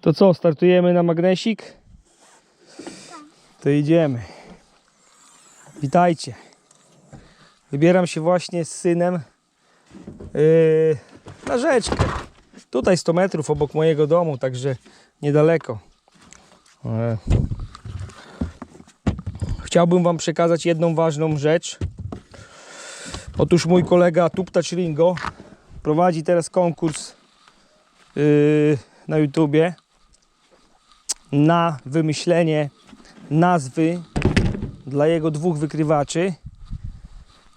To co, startujemy na magnesik? To idziemy. Witajcie. Wybieram się właśnie z synem yy, na rzeczkę. Tutaj 100 metrów obok mojego domu, także niedaleko. E, Chciałbym Wam przekazać jedną ważną rzecz. Otóż mój kolega Tuptacz Ringo prowadzi teraz konkurs yy, na YouTubie na wymyślenie nazwy dla jego dwóch wykrywaczy.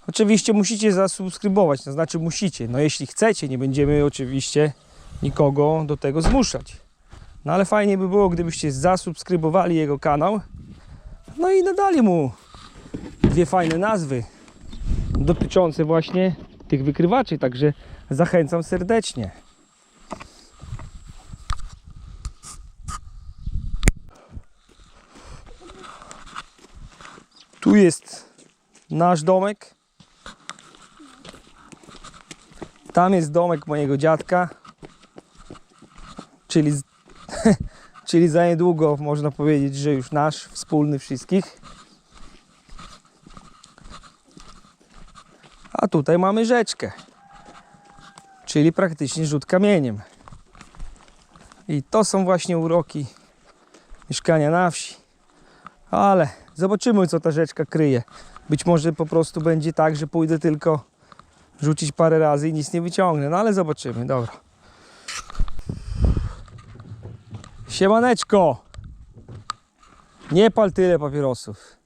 Oczywiście musicie zasubskrybować, to znaczy musicie. No jeśli chcecie, nie będziemy oczywiście nikogo do tego zmuszać. No ale fajnie by było, gdybyście zasubskrybowali jego kanał. No i nadali mu dwie fajne nazwy dotyczące właśnie tych wykrywaczy, także zachęcam serdecznie. Tu jest nasz domek. Tam jest domek mojego dziadka. Czyli, czyli za niedługo można powiedzieć, że już nasz, wspólny wszystkich. A tutaj mamy rzeczkę. Czyli praktycznie rzut kamieniem. I to są właśnie uroki mieszkania na wsi. Ale zobaczymy, co ta rzeczka kryje. Być może po prostu będzie tak, że pójdę tylko rzucić parę razy i nic nie wyciągnę. No ale zobaczymy, dobra. Siemaneczko! Nie pal tyle papierosów.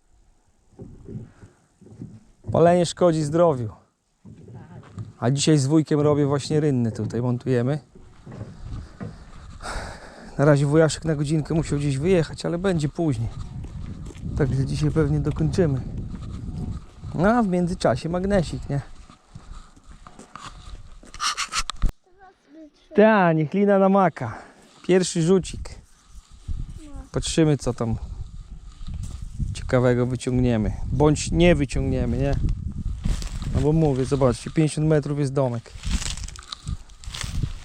Palenie szkodzi zdrowiu. A dzisiaj z wujkiem robię właśnie rynny tutaj, montujemy. Na razie wujaszek na godzinkę musiał gdzieś wyjechać, ale będzie później. Także dzisiaj pewnie dokończymy. No a w międzyczasie magnesik, nie? Ta, niech lina namaka. Pierwszy rzucik. Patrzymy co tam ciekawego wyciągniemy. Bądź nie wyciągniemy, nie? No bo mówię, zobaczcie, 50 metrów jest domek.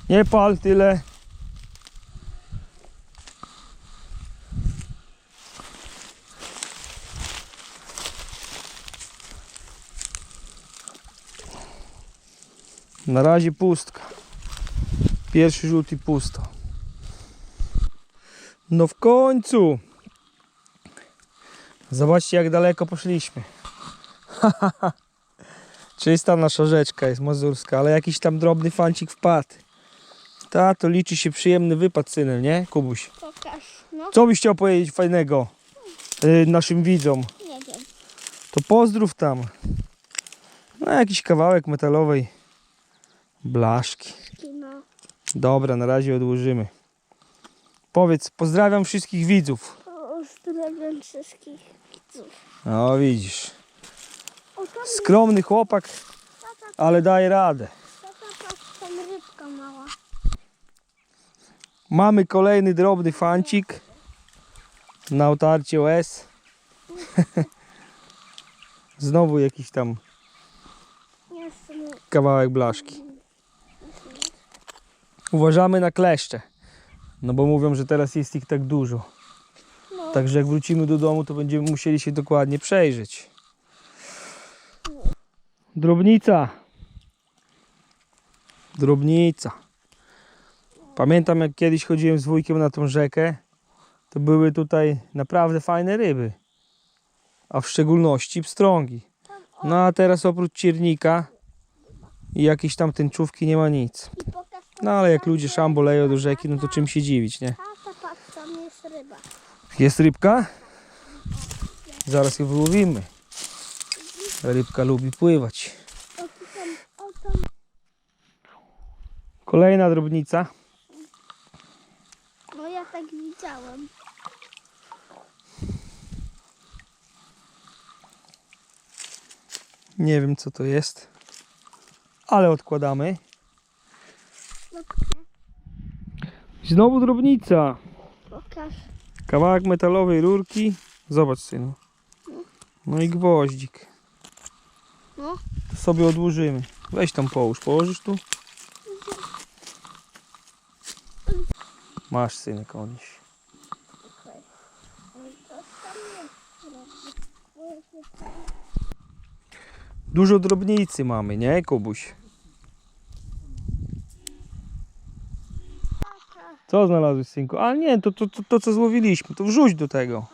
Nie pal tyle. Na razie pustka. Pierwszy rzut i pusto. No w końcu. Zobaczcie jak daleko poszliśmy. Czysta nasza rzeczka jest mazurska, ale jakiś tam drobny fancik wpadł. Ta, to liczy się przyjemny wypad synem, nie Kubuś? Pokaż. No, Co byś chciał powiedzieć fajnego y, naszym widzom? nie wiem. To pozdrów tam. No jakiś kawałek metalowej blaszki. No, Dobra, na razie odłożymy. Powiedz, pozdrawiam wszystkich widzów. pozdrawiam wszystkich widzów. No widzisz, skromny chłopak, ale daje radę. tam rybka mała. Mamy kolejny drobny fancik na otarcie łez. Znowu jakiś tam kawałek blaszki. Uważamy na kleszcze. No bo mówią, że teraz jest ich tak dużo. no, Także jak wrócimy do domu, to będziemy musieli się dokładnie przejrzeć. Drobnica. Drobnica. Pamiętam jak kiedyś chodziłem z wujkiem na tą rzekę, to były tutaj naprawdę fajne ryby. A w szczególności pstrągi. No a teraz oprócz ciernika i jakieś tam tęczówki nie ma nic. No ale jak ludzie szambo leją do rzeki, no to czym się dziwić, nie? Tata, patrz, tam jest ryba. Jest rybka? Zaraz ją wyłowimy. Rybka lubi pływać. Kolejna drobnica. No ja tak widziałem. Nie wiem co to jest. Ale odkładamy. No, Znowu drobnica. pokaż. Kawałek metalowej rurki. Zobacz synu. No i gwoździk. No, To sobie odłożymy. Weź tam połóż. Położysz tu? Masz synek odnieś. Dużo drobnicy mamy, nie Kubuś? Co znalazłeś synku? A nie, to, to, to, to co złowiliśmy, to wrzuć do tego.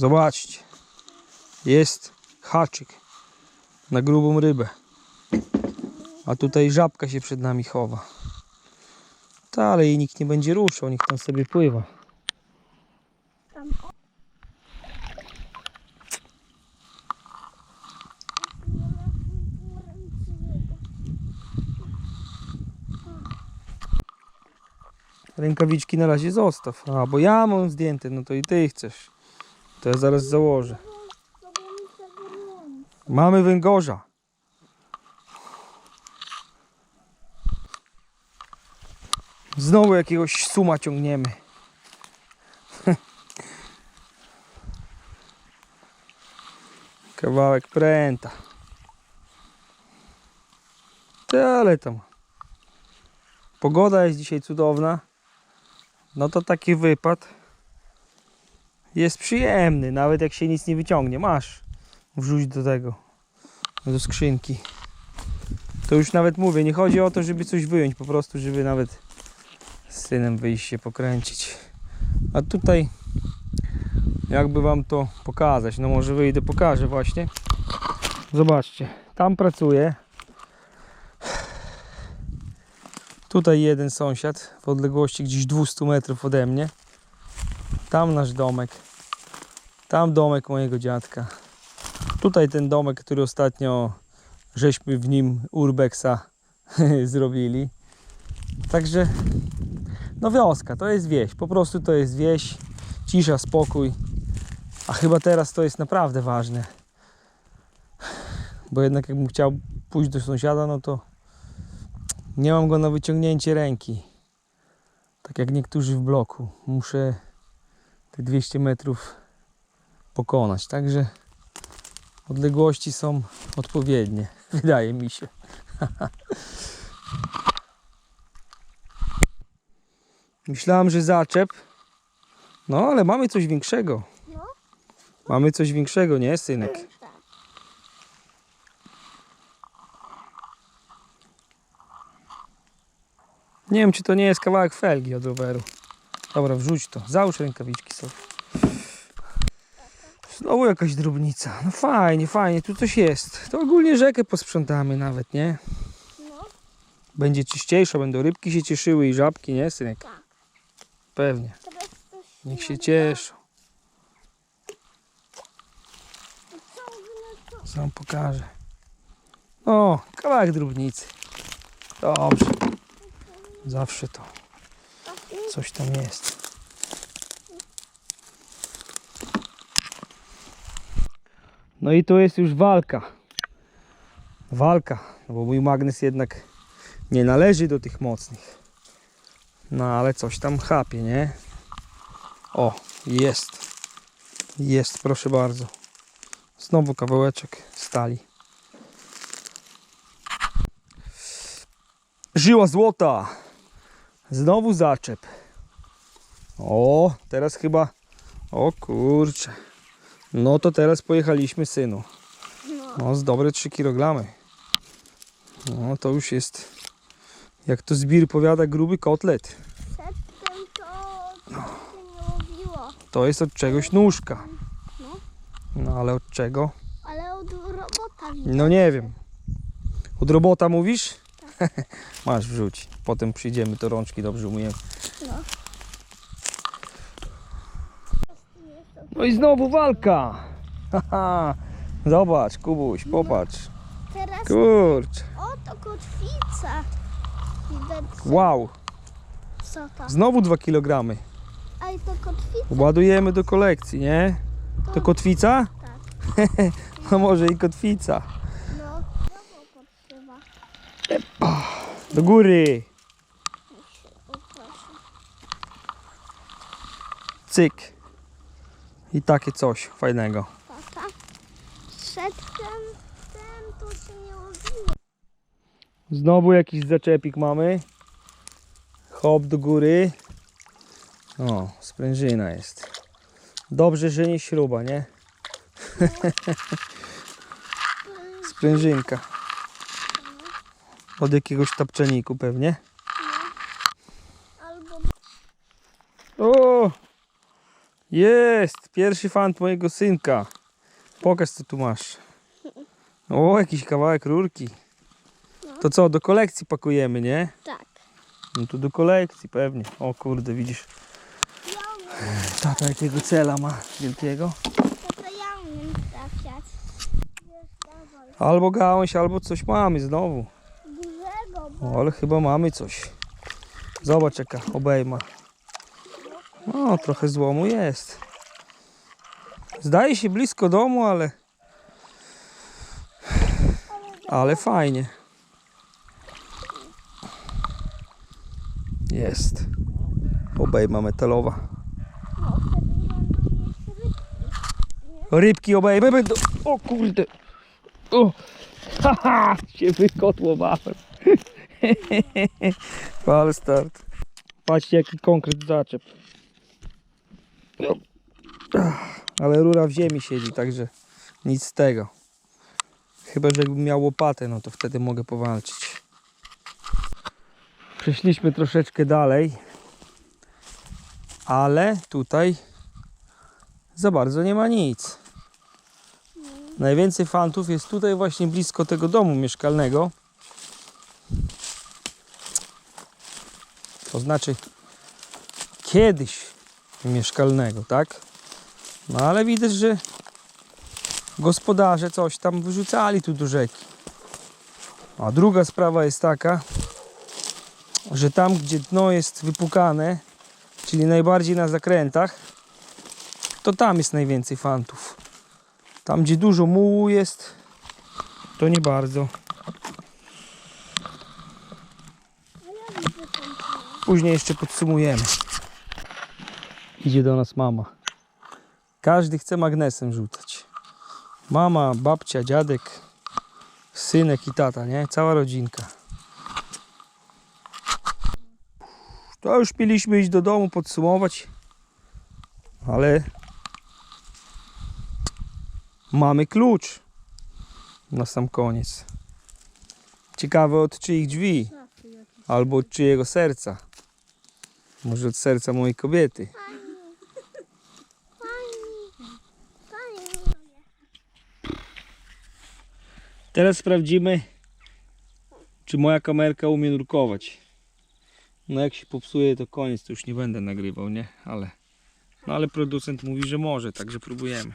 Zobaczcie. Jest haczyk na grubą rybę. A tutaj żabka się przed nami chowa. Ta, ale jej nikt nie będzie ruszał, niech tam sobie pływa. Rękawiczki na razie zostaw. A, bo ja mam zdjęte, no to i ty chcesz. To ja zaraz założę. Mamy węgorza. Znowu jakiegoś suma ciągniemy. Kawałek pręta. Ty, ale tam. Pogoda jest dzisiaj cudowna. No to taki wypad jest przyjemny, nawet jak się nic nie wyciągnie. Masz, wrzuć do tego, do skrzynki. To już nawet mówię, nie chodzi o to, żeby coś wyjąć, po prostu, żeby nawet z synem wyjść się pokręcić. A tutaj, jakby wam to pokazać, no może wyjdę, pokażę właśnie. Zobaczcie, tam pracuję. Tutaj jeden sąsiad w odległości gdzieś 200 metrów ode mnie. Tam nasz domek. Tam domek mojego dziadka. Tutaj ten domek, który ostatnio żeśmy w nim urbexa zrobili. Także no wioska, to jest wieś. Po prostu to jest wieś. Cisza, spokój. A chyba teraz to jest naprawdę ważne. Bo jednak jakbym chciał pójść do sąsiada, no to nie mam go na wyciągnięcie ręki. Tak jak niektórzy w bloku. Muszę te 200 metrów pokonać. Także odległości są odpowiednie. Wydaje mi się. Myślałem, że zaczep. No, ale mamy coś większego. No. Mamy coś większego, nie, synek? Nie wiem, czy to nie jest kawałek felgi od roweru. Dobra, wrzuć to. Załóż rękawiczki sobie. Znowu jakaś drobnica. No fajnie, fajnie, tu coś jest. To ogólnie rzekę posprzątamy nawet, nie? No. Będzie czyściejsza, będą rybki się cieszyły i żabki, nie, synek? Tak. Pewnie. Niech się cieszą. Sam pokażę. O, kawałek drobnicy. Dobrze. Zawsze to coś tam jest. No i to jest już walka. Walka, bo mój magnes jednak nie należy do tych mocnych. No ale coś tam chapie, nie? O, jest. Jest, proszę bardzo. Znowu kawałeczek stali. Żyła złota. Znowu zaczep. O, teraz chyba. O kurczę. No to teraz pojechaliśmy synu. No. No, z dobre 3 kg. No to już jest. Jak to zbir powiada, gruby kotlet. Przedtem to coś się nie łowiło. To jest od czegoś nóżka. No. No ale od czego? Ale od robota widzę. No nie wiem. Od robota mówisz? Masz wrzuć. Potem przyjdziemy, to rączki dobrze umyjemy. No. No i znowu walka. Haha. Zobacz, Kubuś, popatrz. Teraz Kurczę. o to kotwica. Widać Wow. co to. Znowu 2 kg. A i to kotwica. Ładujemy do kolekcji, nie? To kotwica? Tak. No może i kotwica. No. Znowu podszywa. Do góry. Cyk. I takie coś fajnego. Przedtem ten to się nie. Znowu jakiś zaczepik mamy. Hop do góry. O, sprężyna jest. Dobrze, że nie śruba, nie? Sprężynka. Od jakiegoś tapczaniku pewnie. Albo O! Jest! Pierwszy fan mojego synka. Pokaż co tu masz. O, jakiś kawałek rurki. To co, do kolekcji pakujemy, nie? tak. No to do kolekcji pewnie. O kurde, widzisz. Tata jakiego cela ma wielkiego. dawaj. Albo gałąź, albo coś mamy znowu. O, ale chyba mamy coś. Zobacz jaka obejma. O, trochę złomu jest. Zdaje się blisko domu, ale... Ale fajnie. Jest. Obejma metalowa. no. Rybki obejmy będą... O kurde. O. Haha, się wykotłowałem. Ale start. Patrzcie jaki konkret zaczep. No. Ale rura w ziemi siedzi, także nic z tego. Chyba, że jakbym miał łopatę, no to wtedy mogę powalczyć. Przeszliśmy troszeczkę dalej. Ale tutaj za bardzo nie ma nic. Najwięcej fantów jest tutaj właśnie blisko tego domu mieszkalnego. To znaczy kiedyś mieszkalnego, tak? No ale widać, że gospodarze coś tam wyrzucali tu do rzeki. A druga sprawa jest taka, że tam gdzie dno jest wypukane, czyli najbardziej na zakrętach, to tam jest najwięcej fantów. Tam gdzie dużo mułu jest, to nie bardzo. A ja widzę tam Później jeszcze podsumujemy. Idzie do nas mama. Każdy chce magnesem rzucać. Mama, babcia, dziadek, synek i tata, nie? Cała rodzinka. To już mieliśmy iść do domu podsumować, ale mamy klucz na sam koniec. Ciekawe od czyich drzwi. Albo od czyjego serca. Może od serca mojej kobiety. Teraz sprawdzimy, czy moja kamerka umie nurkować. No jak się popsuje, to koniec, to już nie będę nagrywał, nie? Ale, no ale producent mówi, że może, także próbujemy.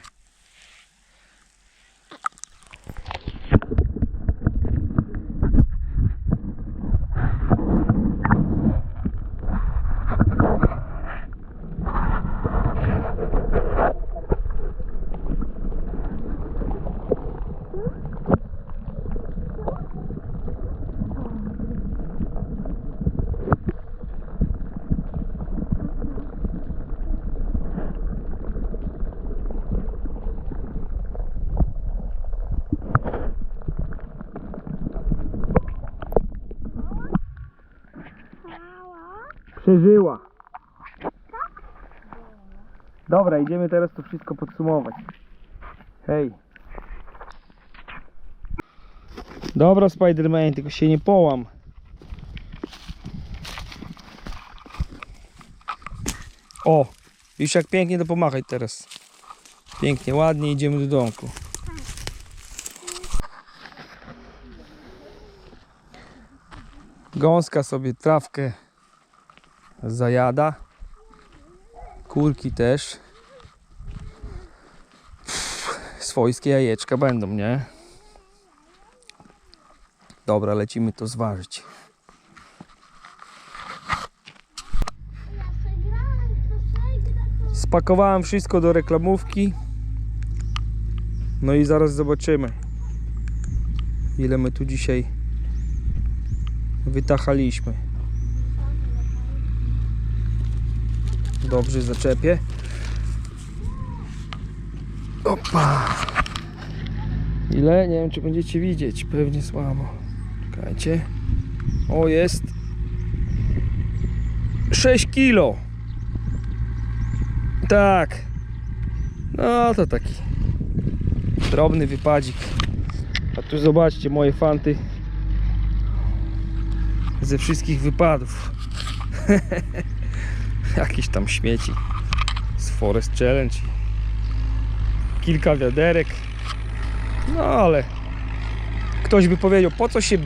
Przeżyła. Dobra, idziemy teraz to wszystko podsumować. Hej. Dobra, Spiderman, tylko się nie połam. O, już jak pięknie to pomachaj teraz. Pięknie, ładnie idziemy do domku. Gąska sobie trawkę zajada. Kurki też. Pff, Swojskie jajeczka będą, nie? Dobra, lecimy to zważyć. Spakowałem wszystko do reklamówki. No i zaraz zobaczymy, ile my tu dzisiaj wytachaliśmy. Dobrze zaczepię. Opa! Ile? Nie wiem, czy będziecie widzieć. Pewnie słabo. Czekajcie. O, jest. 6 kilo. Tak. No to taki drobny wypadzik. A tu zobaczcie moje fanty ze wszystkich wypadów. Jakieś tam śmieci z Forest Challenge. Kilka wiaderek. No ale ktoś by powiedział, po co się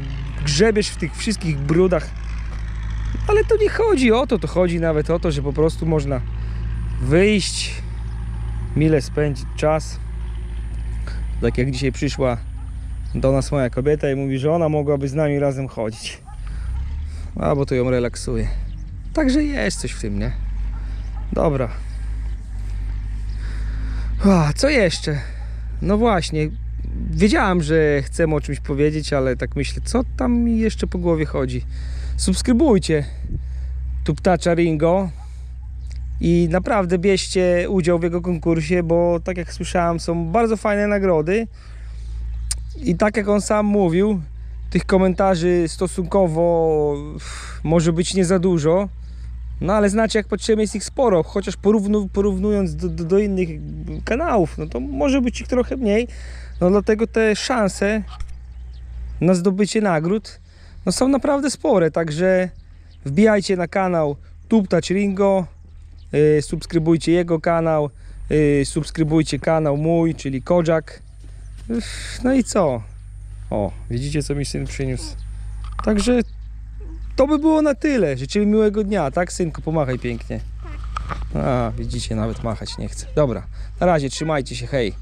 grzebiesz w tych wszystkich brudach. Ale to nie chodzi o to, to chodzi nawet o to, że po prostu można wyjść, mile spędzić czas. Tak jak dzisiaj przyszła do nas moja kobieta i mówi, że ona mogłaby z nami razem chodzić. A bo to ją relaksuje. Także jest coś w tym, nie? Dobra. Co jeszcze? No właśnie, wiedziałem, że chcemy o czymś powiedzieć, ale tak myślę, co tam mi jeszcze po głowie chodzi. Subskrybujcie Tuptacza Ringo i naprawdę bierzcie udział w jego konkursie, bo tak jak słyszałem, są bardzo fajne nagrody. I tak jak on sam mówił, tych komentarzy stosunkowo może być nie za dużo. No ale znacie, jak patrzymy, jest ich sporo, chociaż porównu, porównując do, do, do innych kanałów, no to może być ich trochę mniej. No dlatego te szanse na zdobycie nagród no są naprawdę spore, także wbijajcie na kanał Tuptać Ringo, yy, subskrybujcie jego kanał, yy, subskrybujcie kanał mój, czyli Kodzak. No i co? O, widzicie co mi syn przyniósł. Także to by było na tyle. Życzymy miłego dnia, tak synku? Pomachaj pięknie. Tak. A, widzicie, nawet machać nie chce. Dobra, na razie, trzymajcie się, hej.